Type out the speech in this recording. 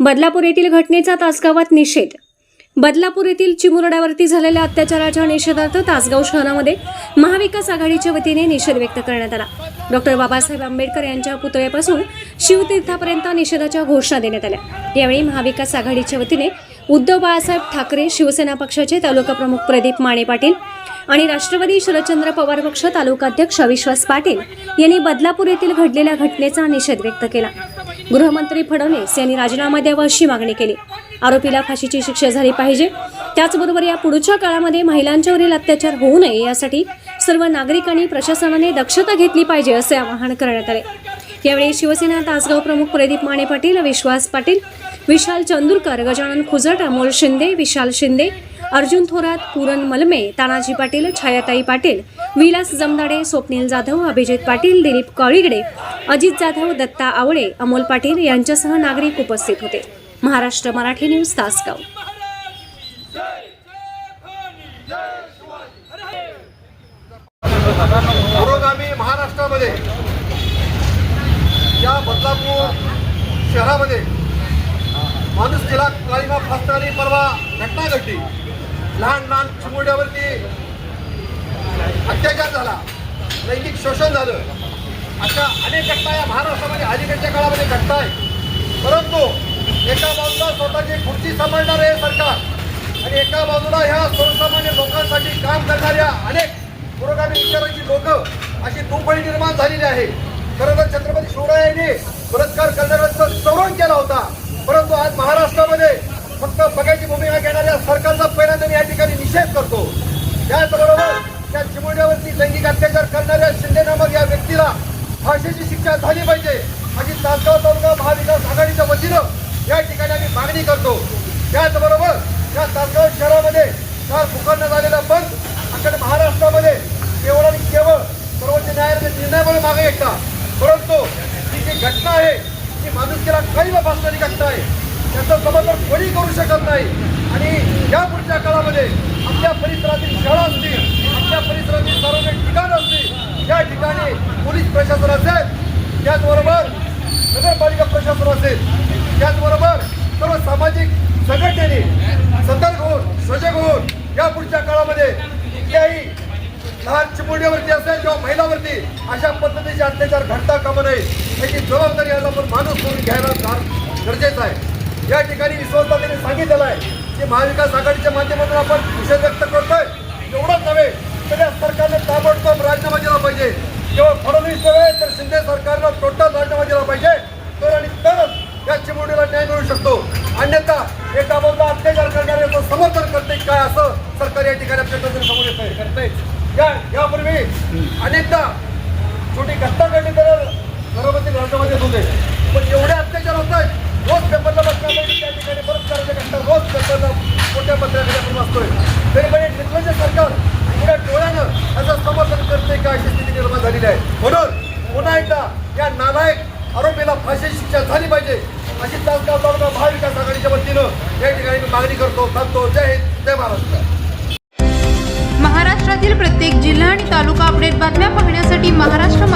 बदलापूर येथील घटनेचा तासगावात निषेध. बदलापूर येथील चिमुरड्यावरती झालेल्या अत्याचाराच्या निषेधार्थ तासगाव शहरामध्ये महाविकास आघाडीच्या वतीने निषेध व्यक्त करण्यात आला. डॉक्टर बाबासाहेब आंबेडकर यांच्या पुतळ्यापासून शिवतीर्थापर्यंत निषेधाच्या घोषणा देण्यात आल्या. यावेळी महाविकास आघाडीच्या वतीने उद्धव बाळासाहेब ठाकरे शिवसेना पक्षाचे तालुका प्रमुख प्रदीप माने पाटील आणि राष्ट्रवादी शरदचंद्र पवार पक्ष तालुकाध्यक्ष विश्वास पाटील यांनी बदलापूर येथील घडलेल्या घटनेचा निषेध व्यक्त केला. गृहमंत्री फडणवीस यांनी राजीनामा द्यावा अशी मागणी केली. आरोपीला फाशीची शिक्षा झाली पाहिजे. त्याचबरोबर या पुढच्या काळामध्ये महिलांच्यावरील अत्याचार होऊ नये यासाठी सर्व नागरिकांनी प्रशासनाने दक्षता घेतली पाहिजे असे आवाहन करण्यात आले. यावेळी शिवसेना तासगाव प्रमुख प्रदीप माने पाटील विश्वास पाटील विशाल चंदुरकर गजानन खुजट अमोल शिंदे विशाल शिंदे अर्जुन थोरात पूरन मलमे तानाजी पाटील छायाताई पाटील विलास जमदाडे स्वप्नील जाधव अभिजित पाटील दिलीप कळीगडे अजित जाधव दत्ता आवळे अमोल पाटील यांच्यासह नागरिक उपस्थित होते. महाराष्ट्र मराठी न्यूज तासगाव. पुरोगामी महाराष्ट्रामध्ये या बदलापूर शहरामध्ये माणूस तिला काळीमा फासणारी परवा घटना घडली लहान लहान चिमुड्यावरती अत्याचार झाला. लैंगिक शोषण झालं. अशा अनेक घटना या महाराष्ट्रामध्ये अलीकडच्या काळामध्ये घडत आहे परंतु एका बाजूला स्वतःची खुर्ची सांभाळणारं हे सरकार आणि एका बाजूला ह्या सर्वसामान्य लोकांसाठी काम करणाऱ्या अनेक पुरोगामी विचारांची लोक अशी दुबळी निर्माण झालेली आहे. खरं तर छत्रपती शिवरायांनी पुरस्कार करणाऱ्यांचा चौरण केला होता. परंतु आज महाराष्ट्रामध्ये फक्त बघायची भूमिका घेणाऱ्या सरकारचा पहिल्यांदा मी या ठिकाणी निषेध करतो. त्याचबरोबर त्या चिमुंड्यावरती लैंगिक अत्याचार करणाऱ्या शिंदे नामक या व्यक्तीला फाशीची शिक्षा झाली पाहिजे. अशी तासगाव तालुका महाविकास आघाडीच्या वतीनं या ठिकाणी आम्ही मागणी करतो. त्याचबरोबर या तासगाव शहरामध्ये काल पुकारण्यात झालेला बंद. अखंड महाराष्ट्रामध्ये केवळ आणि केवळ सर्वोच्च न्यायालयाने निर्णय मागे एकता परंतु ही जी घटना आहे ती माणुसकीला काही भासणारी घटना आहे. त्याचं समर्थन कोणी करू शकत नाही. आणि या पुढच्या काळामध्ये आपल्या परिसरातील शाळा असतील आपल्या परिसरातील सार्वजनिक ठिकाणं असतील या ठिकाणी पोलीस प्रशासन असेल त्याचबरोबर नगरपालिका प्रशासन असेल त्याचबरोबर सर्व सामाजिक संघटनेने सतर्क होऊन सजग होऊन या पुढच्या काळामध्ये कुठल्याही लहान चिमुरड्यावरती असेल किंवा महिलावरती अशा पद्धतीचे अत्याचार घडता कामा नये याची जबाबदारी आज आपण माणूस म्हणून घ्यायला फार गरजेचं आहे. या ठिकाणी विश्वासदातीने सांगितलेलं आहे की महाविकास आघाडीच्या माध्यमातून आपण निषेध व्यक्त करतोय. एवढंच नव्हे तर या सरकारने ताबडतोब राजीनामा दिला पाहिजे. केवळ फडणवीस नव्हे तर शिंदे सरकारनं टोटल राजीनामा दिला पाहिजे. तर आणि तरच या चिमुरडीला न्याय मिळू शकतो. अन्यथा एका बाजूला अत्याचार करणाऱ्याचं समर्थन करते काय असं सरकार या ठिकाणी आपल्या नजरे समोर येत आहे करते या यापूर्वी अनेकदा छोटी घटना घडली तर घरामध्ये राजीनामा देत होते. पण एवढे अत्याचार होत आहेत रोज पेपरला बसण्यामध्ये त्या ठिकाणी परत करायचे घटना रोज पेपरला मोठ्या पत्राकडे आपण वाचतोय तरी पण एक निर्लज्ज सरकार पुढ्या डोळ्यानं याचं समर्थन करते का अशी स्थिती निर्माण झालेली आहे म्हणून पुन्हा एकदा या नालायक आरोपीला फाशी शिक्षा झाली पाहिजे अशी तासगाव तालुका महाविकास आघाडीच्या वतीनं या ठिकाणी मी मागणी करतो थांबतो. जय हिंद जय महाराष्ट्र. महाराष्ट्रातील प्रत्येक जिल्हा आणि तालुका अपडेट बातम्या पाहण्यासाठी महाराष्ट्र